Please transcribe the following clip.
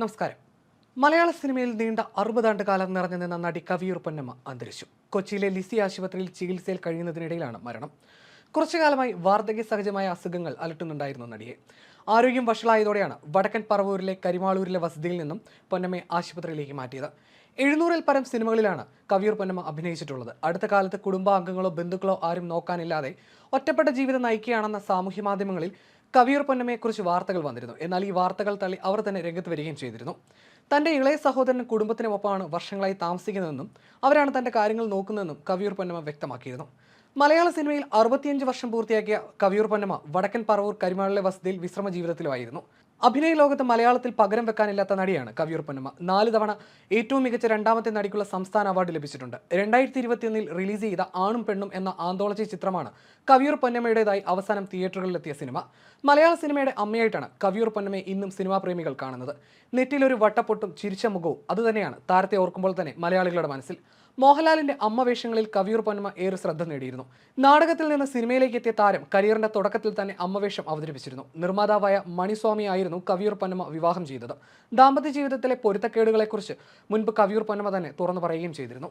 നമസ്കാരം. മലയാള സിനിമയിൽ നീണ്ട അറുപതാണ്ട് കാലം നിറഞ്ഞു നിന്ന നടി കവിയൂർ പൊന്നമ്മ അന്തരിച്ചു. കൊച്ചിയിലെ ലിസി ആശുപത്രിയിൽ ചികിത്സയിൽ കഴിയുന്നതിനിടയിലാണ് മരണം. കുറച്ചു കാലമായി വാർദ്ധക്യ സഹജമായ അസുഖങ്ങൾ അലട്ടുന്നുണ്ടായിരുന്നു നടിയെ. ആരോഗ്യം വഷളായതോടെയാണ് വടക്കൻ പറവൂരിലെ കരിമാളൂരിലെ വസതിയിൽ നിന്നും പൊന്നമ്മയെ ആശുപത്രിയിലേക്ക് മാറ്റിയത്. എഴുന്നൂറിൽ പരം സിനിമകളിലാണ് കവിയൂർ പൊന്നമ്മ അഭിനയിച്ചിട്ടുള്ളത്. അടുത്ത കാലത്ത് കുടുംബാംഗങ്ങളോ ബന്ധുക്കളോ ആരും നോക്കാനില്ലാതെ ഒറ്റപ്പെട്ട ജീവിതം നയിക്കുകയാണെന്ന സാമൂഹ്യ മാധ്യമങ്ങളിൽ കവിയൂർ പൊന്നമ്മയെക്കുറിച്ച് വാർത്തകൾ വന്നിരുന്നു. എന്നാൽ ഈ വാർത്തകൾ തള്ളി അവർ തന്നെ രംഗത്ത് വരികയും ചെയ്തിരുന്നു. തന്റെ ഇളയ സഹോദരൻ കുടുംബത്തിനൊപ്പമാണ് വർഷങ്ങളായി താമസിക്കുന്നതെന്നും അവരാണ് തന്റെ കാര്യങ്ങൾ നോക്കുന്നതെന്നും കവിയൂർ പൊന്നമ്മ വ്യക്തമാക്കിയിരുന്നു. മലയാള സിനിമയിൽ അറുപത്തിയഞ്ച് വർഷം പൂർത്തിയാക്കിയ കവിയൂർ പൊന്നമ്മ വടക്കൻ പറവൂർ കരിമാളിലെ വസതിയിൽ വിശ്രമ ജീവിതത്തിലുമായിരുന്നു. അഭിനയ ലോകത്ത് മലയാളത്തിൽ പകരം വെക്കാനില്ലാത്ത നടിയാണ് കവിയൂർ പൊന്നമ്മ. നാല് തവണ ഏറ്റവും മികച്ച രണ്ടാമത്തെ നടിക്കുള്ള സംസ്ഥാന അവാർഡ് ലഭിച്ചിട്ടുണ്ട്. രണ്ടായിരത്തി ഇരുപത്തിയൊന്നിൽ റിലീസ് ചെയ്ത ആണും പെണ്ണും എന്ന ആന്തോളജി ചിത്രമാണ് കവിയൂർ പൊന്നമ്മയുടേതായി അവസാനം തിയേറ്ററുകളിലെത്തിയ സിനിമ. മലയാള സിനിമയുടെ അമ്മയായിട്ടാണ് കവിയൂർ പൊന്നമ്മയെ ഇന്നും സിനിമാ പ്രേമികൾ കാണുന്നത്. നെറ്റിലൊരു വട്ടപ്പൊട്ടും ചിരിച്ച മുഖവും അതുതന്നെയാണ് താരത്തെ ഓർക്കുമ്പോൾ തന്നെ മലയാളികളുടെ മനസ്സിൽ. മോഹൻലാലിന്റെ അമ്മ വേഷങ്ങളിൽ കവിയൂർ പൊന്നമ്മ ഏറെ ശ്രദ്ധ നേടിയിരുന്നു. നാടകത്തിൽ നിന്ന് സിനിമയിലേക്ക് എത്തിയ താരം കരിയറിന്റെ തുടക്കത്തിൽ തന്നെ അമ്മവേഷം അവതരിപ്പിച്ചിരുന്നു. നിർമ്മാതാവായ മണിസ്വാമി ആയിരുന്നു കവിയൂർ പൊന്നമ്മ വിവാഹം ചെയ്തത്. ദാമ്പത്യ ജീവിതത്തിലെ പൊരുത്തക്കേടുകളെക്കുറിച്ച് മുൻപ് കവിയൂർ പൊന്നമ്മ തന്നെ തുറന്നു പറയുകയും ചെയ്തിരുന്നു.